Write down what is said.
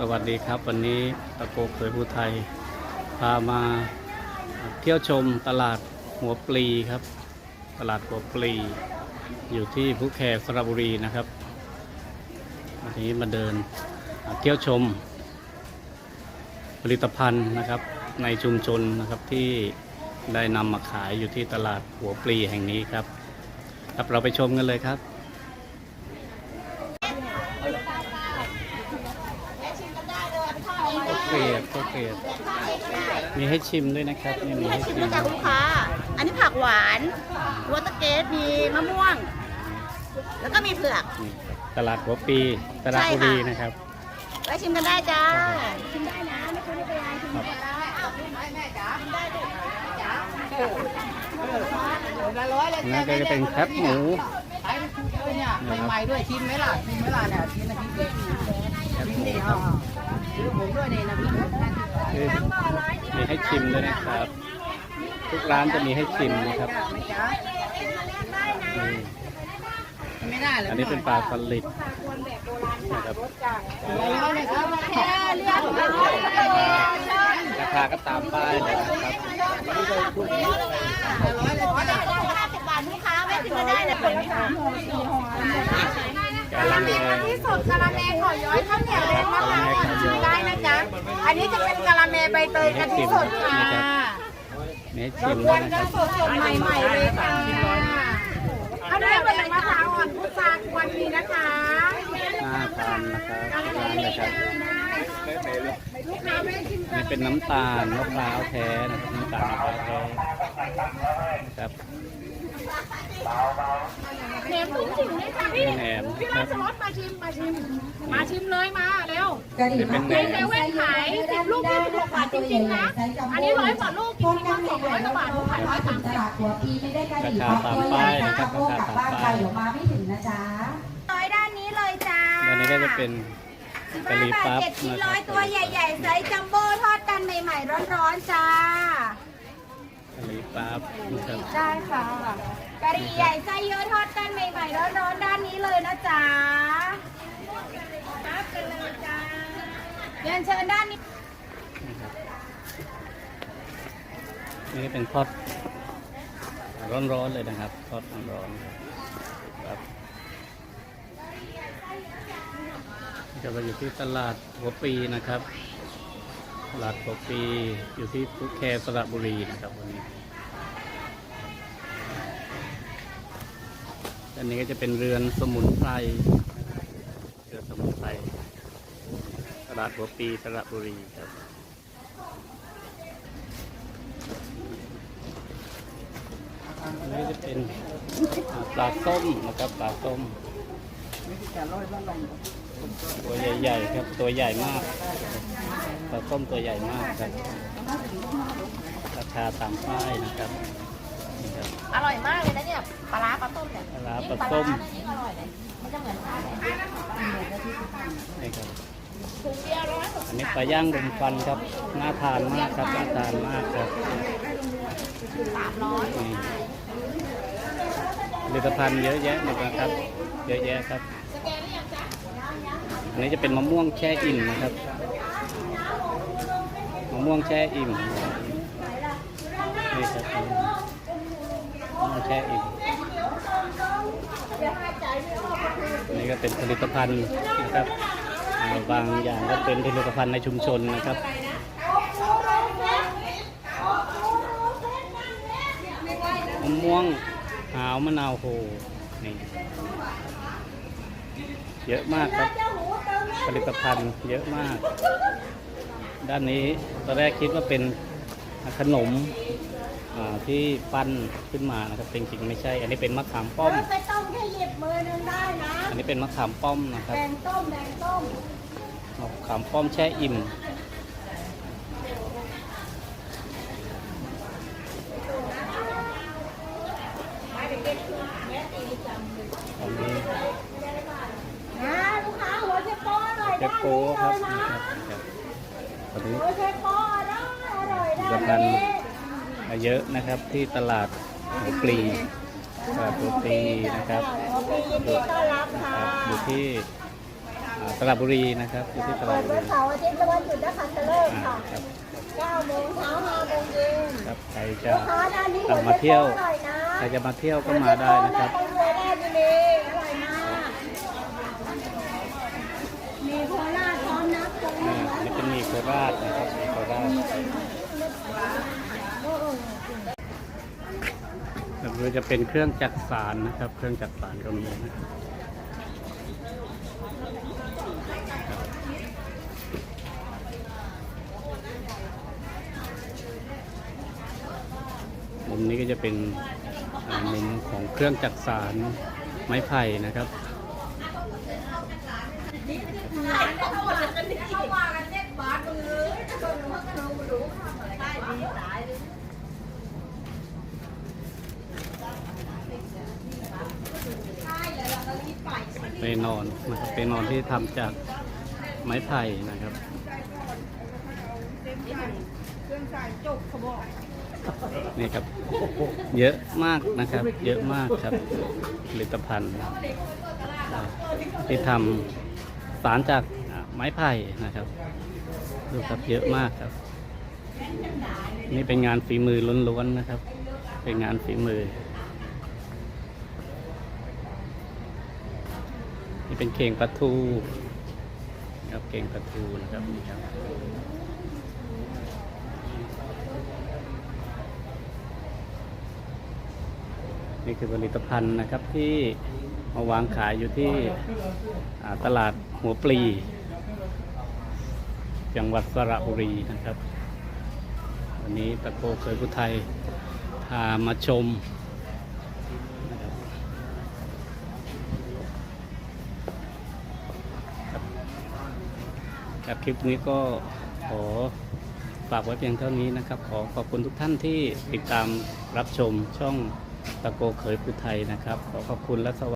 สวัสดีครับ วันนี้ตะโกเขยภูไทย พามาเที่ยวชมตลาดหัวปลีครับ ตลาดหัวปลี อยู่ที่ภูแคสระบุรีนะครับ วันนี้มาเดินเที่ยวชม ผลิตภัณฑ์นะครับ ในชุมชนนะครับที่ได้นำมาขายอยู่ที่ตลาดหัวปลีแห่งนี้ครับ ครับเราไปชมกันเลยครับ เกลียดก็ เกลียดมีให้ชิมด้วยนะครับนี่มีให้ให้ชิชิมมนะจ๊ะคุณลูกค้าอันนี้ผักหวานรสตะเกตมีมะม่วง แล้วก็มีเผือกนี่ตลาดหัวปีตลาดบุรีนะครับไว้ชิมกันได้จ้าชิมได้นะไม่ควรไม่เป็นไรชิมกันได้แม่จ๋าชิมได้เลยจ๋านั่นก็จะเป็นแคบหมูขายทุกเลยเนี่ยใหม่ๆด้วยชิมไหมล่ะชิมไหมล่ะเนี่ยชิมนะพี่ชิมแคบหมูนี่ครัอ่าบซื้อผมด้วยนี่นะพี่คือ มีให้ชิมด้วยนะครับ ทุกร้านจะมีให้ชิมนะครับ ไม่จ้านี่ไม่ได้เลยอันนี้เป็นปลาสลิดนะครับร้อยเลยครับแค่เรียกมาราคาก็ตามป้ายเลยนะครับร้อยเลยขอได้ได้ห้าสิบบาทลูกค้าไว้ชิมกันได้นะเปิดสามห่อสี่ห่อ กะละแมที่สดกะละแมขอย้อยข้าวเหนียวเล็กนะคะชิมได้นะจ๊ะอันนี้จะเป็นกะละแมใบเตยกะทิสดค่ะมีให้ชิมด้วยนะครับสดสดใหม่ๆเลยค่ะข้าวเหนียวแดงมะพร้าวอ่อนพุทราควันนี้นะคะน่าทานนะครับร้านเลยครับนี่เป็นน้ำตาลมะพร้าวแท้นะครับน้ำตาลมะพร้าวแท้ครับ แหนมถุงถึงเลยค่ะพี่แหนม พี่ราชรสมาชิมมาชิม มาชิมเลยมาเร็วนี่เป็นแหนในเซมเว่นขายสิบลูกยี่สิบหกบาทจริงๆนะ อันนี้ร้อยกว่าลูกจริงๆนสองร้อยกว่าบาทขายร้อยสามสิบตลาดหัวปีไม่ได้กระดิ่งราคาตามป้ายนะครับโอ้กลับบ้านไปเดี๋ยวมาไม่ถึงนะจ๊ะร้อยด้านนี้เลยจ้าอันนี้ก็จะเป็นกะหรี่ปั๊บเจ็ดชิ้นร้อยตัวใหญ่ๆไซส์จัมโบ้ทอดกันใหม่ๆร้อนๆจ้ากะหรี่ปั๊บนะครับได้ค่ะ กะหรี่ใหญ่ไส้เยอะทอดกันใหม่ๆร้อนๆด้านนี้เลยนะจ๊ะปั๊บกันเลยจ้าเรียนเชิญด้านนี้นี่เป็นทอดร้อนๆเลยนะครับทอดร้อนๆครับนี่ก็เราอยู่ที่ตลาดหัวปีนะครับ ตลาดหัวปีอยู่ที่ภูแคสระบุรีนะครับวันนี้ อันนี้ก็จะเป็นเรือนสมุนไพรเรือนสมุนไพรตลาดหัวปีสระบุรีครับอันนี้จะเป็นปลาส้มนะครับปลาส้มตัวใหญ่ๆครับ ตัวใหญ่มากปลาส้มตัวใหญ่มากครับ ราคาตามป้ายนะครับ มากเลยนะเนี่ยปลาร้าปลาต้มเนี่ยปลาร้าปลาส้มยิ่งอร่อยเลยมันจะเหมือนปลานี่ครับ ถุงเดียวร้อยหกอันนี้ปลาย่างลมควันครับน่าทานมากครับน่าทานมากครับสามร้อยนี่ผลิตภัณฑ์เยอะแยะเลยนะครับ เยอะแยะครับอันนี้จะเป็นมะม่วงแช่อิ่มนะครับ มะม่วงแช่อิ่มนี่ครับ มะม่วงแช่อิ่มนี่ก็เป็นผลิตภัณฑ์นะครับบางอย่างก็เป็นผลิตภัณฑ์ในชุมชนนะครับมะม่วงหาวมะนาวโหนี่เยอะมากครับ ผลิตภัณฑ์เยอะมาก ด้านนี้ตอนแรกคิดว่าเป็นขนม ที่ปั้นขึ้นมานะครับจริงๆไม่ใช่ อันนี้เป็นมะขามป้อม ไปต้มแค่หยิบมือหนึงได้นะอันนี้เป็นมะขามป้อมนะครับแดงต้มแดงต้มมะขามป้อมแช่อิ่มอันนี้นะลูกค้าหัวเชฟโป้อร่อยเจได้โก้ครับเลยนี่นะครับครับอันนี้หัวเชฟโป้อร่อยอร่อยได้ผลิตภัณฑ์ มาเยอะนะครับที่ตลาดหัวปลีตลาดหัวปลีนะครับหัวปียินดีต้อนรับนะค่ะครับอยู่ที่อ่าสระบุรีนะครับอยู่ที่สระเปิดบุวัรีนเสาร์อาทิตย์และวันหยุดนักขัตฤกษ์อ่าค่ะครับ9โมงเช้า5โมงเย็นครับใครจะลูกค้าด้านนี้ตามมาเที่ยวอร่อยนะใครจะมาเที่ยวก็มาได้นะครับหัวเช็ดโแม่ดีๆอร่อยมากมีโคราชพร้อมน้ำตรงอ่านี่เป็นหมีโคราชนะครับหมีโคราช แบบนี้จะเป็นเครื่องจักสารนะครับ เครื่องจักสารก็มีนะครับมุมนี้ก็จะเป็นมุมของเครื่องจักสารไม้ไผ่นะครับเปนอนนะครับเปนอนที่ทำจากไม้ไผ่นะครับนี่ครับ เยอะมากนะครับ เยอะมากครับผลิตภัณฑ์ ที่ทำสารจากไม้ไผ่นะครับดูครับเยอะมากครับ นี่เป็นงานฝีมือล้วนๆนะครับ เป็นงานฝีมือ เป็นเข่งปลาทูครับเข่งปลาทูนะครับนี่ครับนี่คือผลิตภัณฑ์นะครับที่มาวางขายอยู่ที่ตลาดหัวปลี จังหวัดสระบุรีนะครับ วันนี้ตะโกเคยพุทไทยพามาชม ครับคลิปนี้ก็ขอฝากไว้เพียงเท่านี้นะครับ ขอขอบคุณทุกท่านที่ติดตามรับชมช่องตะโกเขยพุไทยนะครับ ขอขอบคุณและสวัสดี